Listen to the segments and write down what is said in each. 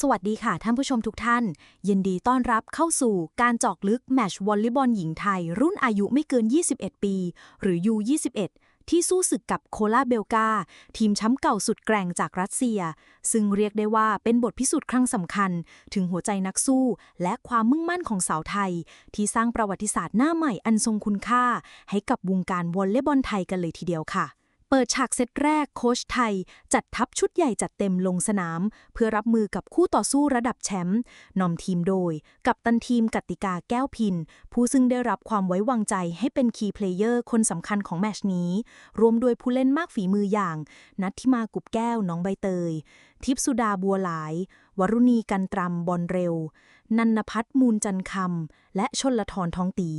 สวัสดีค่ะท่านผู้ชมทุกท่าน ยินดีต้อนรับเข้าสู่การเจอกลึกแมชวอลเลย์บอลหญิงไทย รุ่นอายุไม่เกิน 21 ปี หรือ U21 ที่สู้ศึกกับโคลาเบลกาทีมแชมป์เก่าสุดแกร่งจากรัสเซีย ซึ่งเรียกได้ว่าเป็นบทพิสูจน์ครั้งสำคัญ ถึงหัวใจนักสู้ และความมุ่งมั่นของสาวไทย ที่สร้างประวัติศาสตร์หน้าใหม่อันทรงคุณค่า ให้กับวงการวอลเลย์บอลไทยกันเลยทีเดียวค่ะ เปิดฉากเซตแรกโค้ชไทย จัดทัพชุดใหญ่จัดเต็มลงสนาม เพื่อรับมือกับคู่ต่อสู้ระดับแชมป์นำทีมโดย กับตันทีมกติกาแก้วพิน ผู้ซึ่งได้รับความไว้วางใจให้เป็นคีย์เพลเยอร์คนสำคัญของแมชนี้ รวมโดยผู้เล่นมากฝีมืออย่าง นัทธิมากุบแก้วน้องใบเตย ทิพสุดาบัวหลาย วรุณีกันตรำบอลเร็ว นันนพัฒน์มูลจันคำและชนละทรทองตี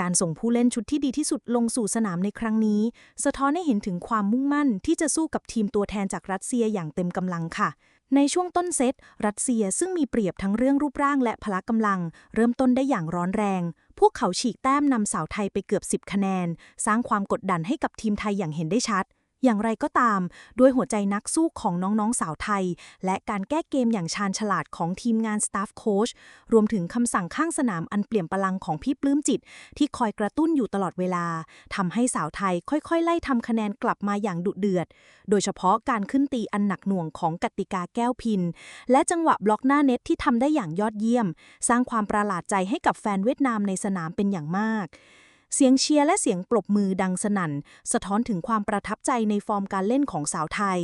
การส่งผู้เล่นชุดที่ดีที่สุดลงสู่สนามในครั้งนี้ สะท้อนให้เห็นถึงความมุ่งมั่นที่จะสู้กับทีมตัวแทนจากรัสเซียอย่างเต็มกำลังค่ะ ในช่วงต้นเซตรัสเซียซึ่งมีเปรียบทั้งเรื่องรูปร่างและพละกำลัง เริ่มต้นได้อย่างร้อนแรง พวกเขาฉีกแต้มนำสาวไทยไปเกือบ 10 คะแนน สร้างความกดดันให้กับทีมไทยอย่างเห็นได้ชัด อย่างไรก็ตาม ด้วยหัวใจนักสู้ของน้อง ๆ สาวไทย และการแก้เกมอย่างชาญฉลาดของทีมงานสตาฟโค้ชรวมถึงคำสั่งข้างสนามอันเปลี่ยนพลังของพี่ปลื้มจิต ที่คอยกระตุ้นอยู่ตลอดเวลาทำให้สาวไทยค่อย ๆ ไล่ทำคะแนนกลับมาอย่างดุเดือด โดยเฉพาะการขึ้นตีอันหนักหน่วงของกติกาแก้วพิน และจังหวะบล็อกหน้าเน็ตที่ทำได้อย่างยอดเยี่ยม สร้างความประหลาดใจให้กับแฟนเวียดนามในสนามเป็นอย่างมาก เสียงเชียร์และเสียงปรบมือดังสนั่น สะท้อนถึงความประทับใจในฟอร์มการเล่นของสาวไทย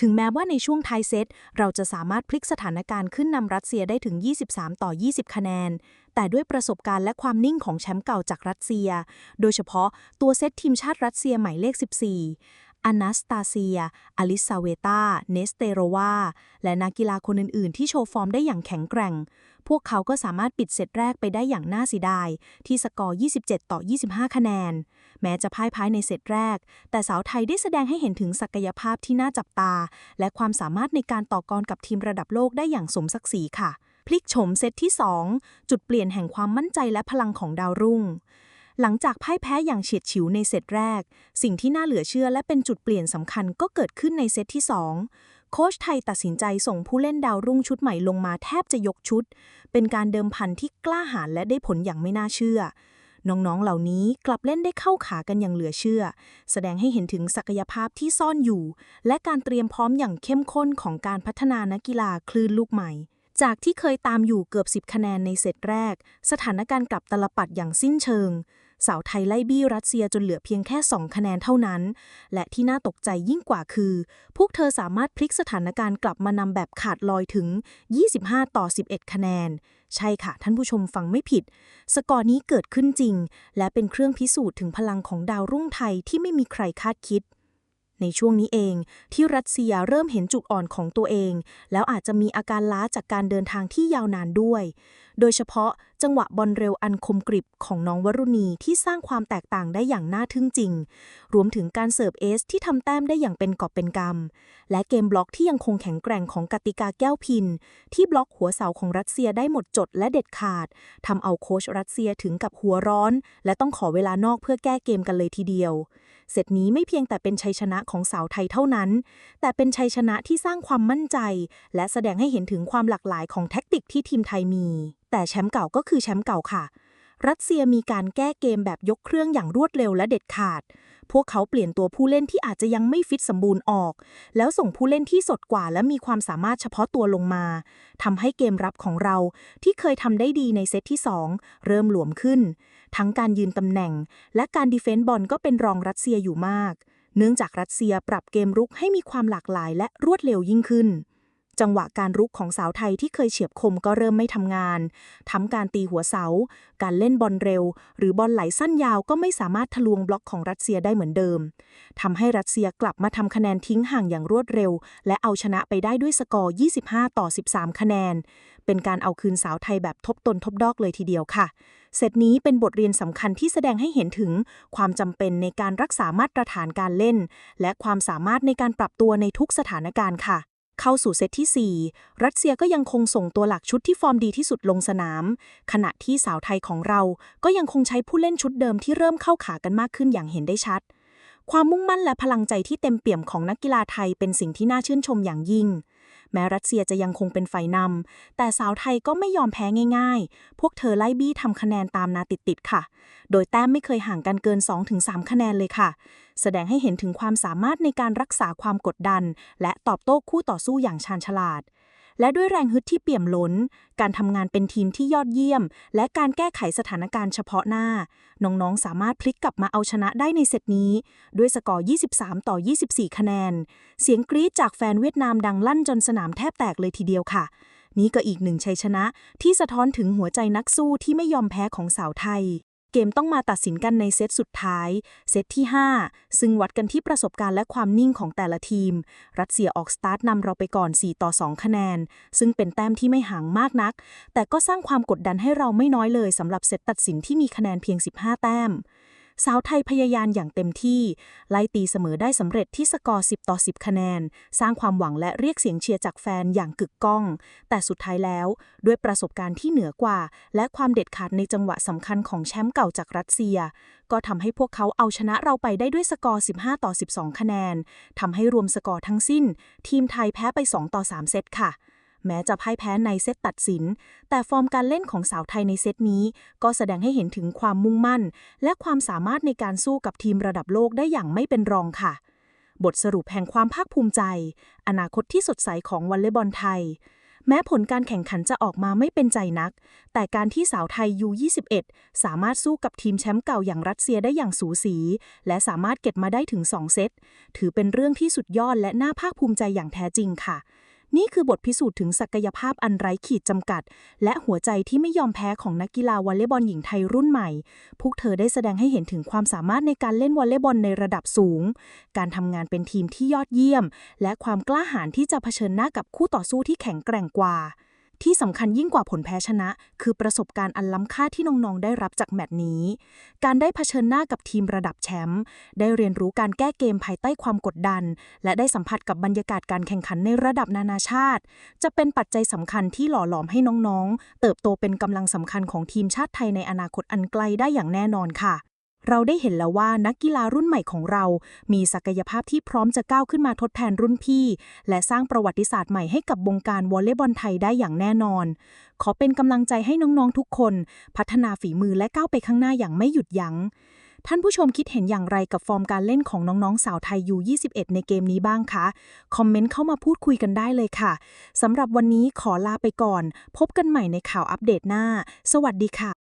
ถึงแม้ว่าในช่วงท้ายเซต เราจะสามารถพลิกสถานการณ์ขึ้นนำรัสเซียได้ถึง 23 ต่อ 20 คะแนน แต่ด้วยประสบการณ์และความนิ่งของแชมป์เก่าจากรัสเซีย โดยเฉพาะตัวเซตทีมชาติรัสเซียหมายเลข 14 อนาสตาเซีย อลิซาเวตา เนสเตโรวา และนักกีฬาคนอื่น ๆ ที่โชว์ฟอร์มได้อย่างแข็งแกร่ง พวกเขาก็สามารถปิดเซตแรกไปได้อย่างน่าเสียดาย ที่สกอร์ 27 ต่อ 25 คะแนน แม้จะพ่ายพ้ายในเซตแรก แต่สาวไทยได้แสดงให้เห็นถึงศักยภาพที่น่าจับตา และความสามารถในการต่อกรกับทีมระดับโลกได้อย่างสมศักดิ์ศรีค่ะ พลิกโฉมเซตที่ 2 จุดเปลี่ยนแห่งความมั่นใจและพลังของดาวรุ่ง หลังจากพ่ายแพ้อย่างเฉียดฉิวในเซตแรก สิ่งที่น่าเหลือเชื่อและเป็นจุดเปลี่ยนสำคัญก็เกิดขึ้นในเซตที่ 2 โค้ชไทยตัดสินใจส่งผู้เล่นดาวรุ่งชุดใหม่ลงมาแทบจะยกชุด เป็นการเดิมพันที่กล้าหาญและได้ผลอย่างไม่น่าเชื่อ น้องๆเหล่านี้กลับเล่นได้เข้าขากันอย่างเหลือเชื่อ แสดงให้เห็นถึงศักยภาพที่ซ่อนอยู่ และการเตรียมพร้อมอย่างเข้มข้นของการพัฒนานักกีฬาคลื่นลูกใหม่จากที่เคยตามอยู่เกือบ 10 คะแนนในเซตแรก สถานการณ์กลับตลปัดอย่างสิ้นเชิง สาวไทยไล่บี้รัสเซียจนเหลือเพียงแค่ 2 คะแนนเท่านั้น และที่น่าตกใจยิ่งกว่าคือ พวกเธอสามารถพลิกสถานการณ์กลับมานำแบบขาดลอยถึง 25 ต่อ 11 คะแนน ใช่ค่ะ ท่านผู้ชมฟังไม่ผิด สกอร์นี้เกิดขึ้นจริง และเป็นเครื่องพิสูจน์ถึงพลังของดาวรุ่งไทยที่ไม่มีใครคาดคิด ในช่วงนี้เองที่รัสเซียเริ่มเห็นจุดอ่อนของตัวเอง แล้วอาจจะมีอาการล้าจากการเดินทางที่ยาวนานด้วย โดยเฉพาะจังหวะบอลเร็วอันคมกริบของน้องวรุณีที่สร้างความแตกต่างได้อย่างน่าทึ่งจริง รวมถึงการเสิร์ฟเอสที่ทำแต้มได้อย่างเป็นกอบเป็นกำ และเกมบล็อกที่ยังคงแข็งแกร่งของกติกาแก้วพิน ที่บล็อกหัวเสาของรัสเซียได้หมดจดและเด็ดขาดทำเอาโค้ชรัสเซียถึงกับหัวร้อน และต้องขอเวลานอกเพื่อแก้เกมกันเลยทีเดียว เสร็จนี้ไม่เพียงแต่เป็นชัยชนะของสาวไทยเท่านั้น แต่เป็นชัยชนะที่สร้างความมั่นใจ และแสดงให้เห็นถึงความหลากหลายของแท็กติกที่ทีมไทยมี แต่แชมป์เก่าก็คือแชมป์เก่าค่ะ รัสเซียมีการแก้เกมแบบยกเครื่องอย่างรวดเร็วและเด็ดขาด พวกเขาเปลี่ยนตัวผู้เล่นที่อาจจะยังไม่ฟิตสมบูรณ์ออก แล้วส่งผู้เล่นที่สดกว่า และมีความสามารถเฉพาะตัวลงมาทำให้เกมรับของเราที่เคยทำได้ดีในเซตที่ 2 เริ่มหลวมขึ้น ทั้งการยืนตำแหน่ง และการดีเฟนต์บอลก็เป็นรองรัสเซียอยู่มาก เนื่องจากรัสเซียปรับเกมรุกให้มีความหลากหลายและรวดเร็วยิ่งขึ้น จังหวะการรุกของสาวไทยที่เคยเฉียบคมก็เริ่มไม่ทำงานทั้งการตีหัวเสา การเล่นบอลเร็ว หรือบอลไหลสั้นยาวก็ไม่สามารถทะลวงบล็อกของรัสเซียได้เหมือนเดิมทำให้รัสเซียกลับมาทำคะแนนทิ้งห่างอย่างรวดเร็ว และเอาชนะไปได้ด้วยสกอร์ 25 ต่อ 13 คะแนน เป็นการเอาคืนสาวไทยแบบทบตนทบดอกเลยทีเดียวค่ะเซตนี้เป็นบทเรียนสำคัญที่แสดงให้เห็นถึง ความจำเป็นในการรักษามาตรฐานการเล่น และความสามารถในการปรับตัวในทุกสถานการณ์ค่ะ เข้าสู่เซตที่ 4 รัสเซียก็ยังคงส่งตัวหลักชุดที่ฟอร์มดีที่สุดลงสนาม ขณะที่สาวไทยของเราก็ยังคงใช้ผู้เล่นชุดเดิมที่เริ่มเข้าขากันมากขึ้นอย่างเห็นได้ชัด ความมุ่งมั่นและพลังใจที่เต็มเปี่ยมของนักกีฬาไทยเป็นสิ่งที่น่าชื่นชมอย่างยิ่ง แม้รัสเซียจะยังคงเป็นฝ่ายนำแต่สาวไทยก็ไม่ยอมแพ้ง่ายๆ พวกเธอไล่บี้ทำคะแนนตามนาติดๆค่ะ โดยแต้มไม่เคยห่างกันเกิน 2-3 คะแนนเลยค่ะ แสดงให้เห็นถึงความสามารถในการรักษาความกดดัน และตอบโต้คู่ต่อสู้อย่างชาญฉลาด และด้วยแรงฮึดที่เปี่ยมล้น การทำงานเป็นทีมที่ยอดเยี่ยม และการแก้ไขสถานการณ์เฉพาะหน้า น้องๆ สามารถพลิกกลับมาเอาชนะได้ในเซตนี้ ด้วยสกอร์ 23 ต่อ 24 คะแนน เสียงกรี๊ดจากแฟนเวียดนามดังลั่นจนสนามแทบแตกเลยทีเดียวค่ะ นี่ก็อีกหนึ่งชัยชนะที่สะท้อนถึงหัวใจนักสู้ที่ไม่ยอมแพ้ของสาวไทย เกมต้องมาตัดสินกันในเซตสุดท้าย เซตที่ 5 ซึ่งวัดกันที่ประสบการณ์และความนิ่งของแต่ละทีม รัสเซียออกสตาร์ทนำเราไปก่อน 4 ต่อ 2 คะแนน ซึ่งเป็นแต้มที่ไม่ห่างมากนัก แต่ก็สร้างความกดดันให้เราไม่น้อยเลยสำหรับเซตตัดสินที่มีคะแนนเพียง 15 แต้ม สาวไทยพยายามอย่างเต็มที่ ไล่ตีเสมอได้สำเร็จที่สกอร์ 10 ต่อ 10 คะแนน สร้างความหวังและเรียกเสียงเชียร์จากแฟนอย่างกึกก้อง แต่สุดท้ายแล้ว ด้วยประสบการณ์ที่เหนือกว่า และความเด็ดขาดในจังหวะสำคัญของแชมป์เก่าจากรัสเซีย ก็ทำให้พวกเขาเอาชนะเราไปได้ด้วยสกอร์ 15 ต่อ 12 คะแนนทำให้รวมสกอร์ทั้งสิ้น ทีมไทยแพ้ไป 2 ต่อ 3 เซตค่ะ แม้จะพ่ายแพ้ในเซตตัดสิน แต่ฟอร์มการเล่นของสาวไทยในเซตนี้ ก็แสดงให้เห็นถึงความมุ่งมั่น และความสามารถในการสู้กับทีมระดับโลกได้อย่างไม่เป็นรองค่ะ บทสรุปแห่งความภาคภูมิใจ อนาคตที่สดใสของวอลเลย์บอลไทย แม้ผลการแข่งขันจะออกมาไม่เป็นใจนัก แต่การที่สาวไทย U21 สามารถสู้กับทีมแชมป์เก่าอย่างรัสเซียได้อย่างสูสี และสามารถเก็บมาได้ถึง 2 เซต ถือเป็นเรื่องที่สุดยอดและน่าภาคภูมิใจอย่างแท้จริงค่ะ นี่คือบทพิสูจน์ถึงศักยภาพอันไร้ขีดจำกัด และหัวใจที่ไม่ยอมแพ้ของนักกีฬาวอลเลย์บอลหญิงไทยรุ่นใหม่ พวกเธอได้แสดงให้เห็นถึงความสามารถในการเล่นวอลเลย์บอลในระดับสูง การทำงานเป็นทีมที่ยอดเยี่ยม และความกล้าหาญที่จะเผชิญหน้ากับคู่ต่อสู้ที่แข็งแกร่งกว่า ที่สำคัญยิ่งกว่าผลแพ้ชนะ คือประสบการณ์อันล้ำค่าที่น้อง ๆ ได้รับจากแมตช์นี้ การได้เผชิญหน้ากับทีมระดับแชมป์ได้เรียนรู้การแก้เกมภายใต้ความกดดัน และได้สัมผัสกับบรรยากาศการแข่งขันในระดับนานาชาติ จะเป็นปัจจัยสำคัญที่หล่อหลอมให้น้องๆ เติบโตเป็นกำลังสำคัญของทีมชาติไทยในอนาคตอันไกลได้อย่างแน่นอนค่ะ เราได้เห็นแล้วว่านักกีฬารุ่นใหม่ของเรา มีศักยภาพที่พร้อมจะก้าวขึ้นมาทดแทนรุ่นพี่ และสร้างประวัติศาสตร์ใหม่ให้กับวงการวอลเลย์บอลไทยได้อย่างแน่นอน ขอเป็นกำลังใจให้น้องๆทุกคน พัฒนาฝีมือและก้าวไปข้างหน้าอย่างไม่หยุดยัง้งท่านผู้ชมคิดเห็นอย่างไรกับฟอร์มการเล่นของน้องๆ สาวไทย U21 ในเกมนี้บ้างคะ คอมเมนต์เข้ามาพูดคุยกันได้เลยค่ะ สำหรับวันนี้ขอลาไปก่อน พบกันใหม่ในข่าวอัปเดตหน้า สวัสดีค่ะ